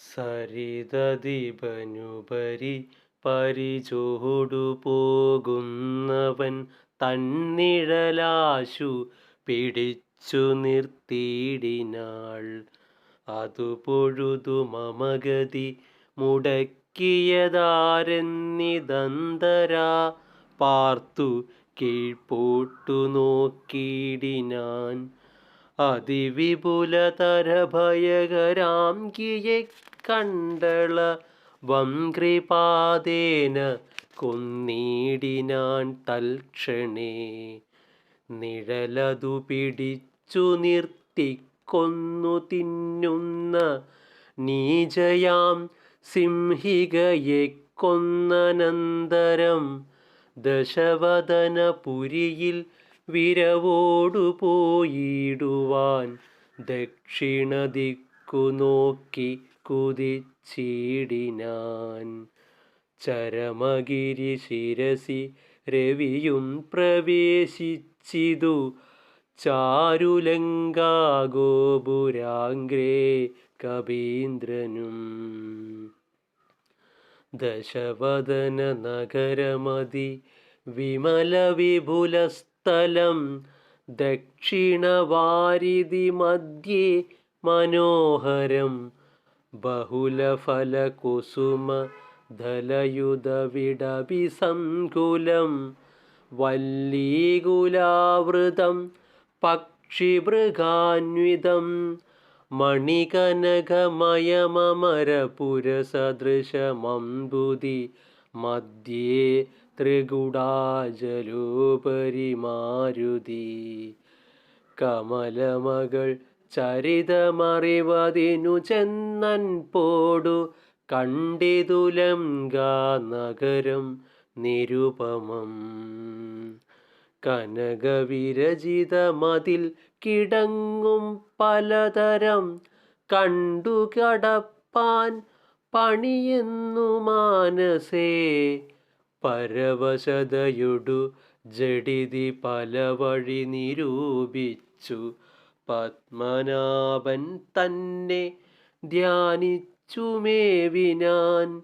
സരിതദീപനുപരി പരിചോടു പോകുന്നവൻ തന്നിഴലാശു പിടിച്ചു നിർത്തിയിടിനാൾ. അതു പൊഴുതു മമഗതി മുടക്കിയതാരെന്നിതന്തരാ പാർത്തു കീഴ്പോട്ടു നോക്കിയിടിനാൻ. അതിവിപുലതരഭയകരാം കിയെ കണ്ടള വംകൃപാദേന കൊന്നീടിനാൻ തൽക്ഷണേ. നിഴലതു പിടിച്ചു നിർത്തിക്കൊന്നു തിന്നുന്ന നീചയാം സിംഹികയെ കൊന്നനന്തരം ദശവദനപുരിയിൽ വിരവോടുപോയിടുവാൻ ദക്ഷിണദിക്കു നോക്കി കുതിച്ചിടിനാൻ ചരമഗിരി ശിരസി രവിയും പ്രവേശിച്ചിതു. ചാരുലങ്കാഗോപുരാഗ്രേ കവീന്ദ്രനും ദശവദന നഗരമതി വിമല വിപുലസ്ഥലം ദക്ഷിണവാരിധി മധ്യേ മനോഹരം ബഹുലഫലകുസുമ ദലയുധവിടവിസംകുലം വല്ലീകുലാവൃതം പക്ഷിമൃഗാന്വിതം മണികനകമയമമരപുരസദൃശമംബുതി മധ്യേ ത്രികുടാജലോപരി മാരുതി കമലമകൾ ചരിതമറിവതിനു ചെന്നൻ പോടു കണ്ടിതുലം നഗരം നിരുപമം. കനകവിരചിതമതിൽ കിടങ്ങും പലതരം കണ്ടു കടപ്പാൻ പണിയെന്നു മാനസേ. പരവശതയൊടു ജഡിതി പല വഴി നിരൂപിച്ചു പത്മനാഭൻ തന്നെ ധ്യാനിച്ചുമേവിനാൻ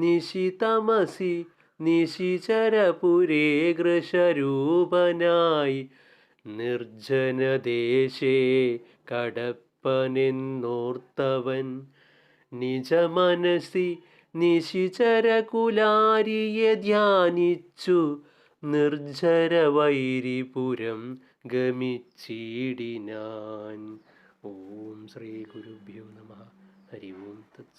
നിശിതമസി നിശിചരപുരേ ഗൃശരൂപനായി നിർജനദേശേ കടപ്പനെന്നോർത്തവൻ. നിജമനസി നിശിചരകുലാരിയെ ധ്യാനിച്ചു. നിർജരവൈരിപുരം ഗമിച്ചിടിനാൻ. ഓം ശ്രീ ഗുരുഭ്യോ നമ. ഹരി ഓം തത്സ.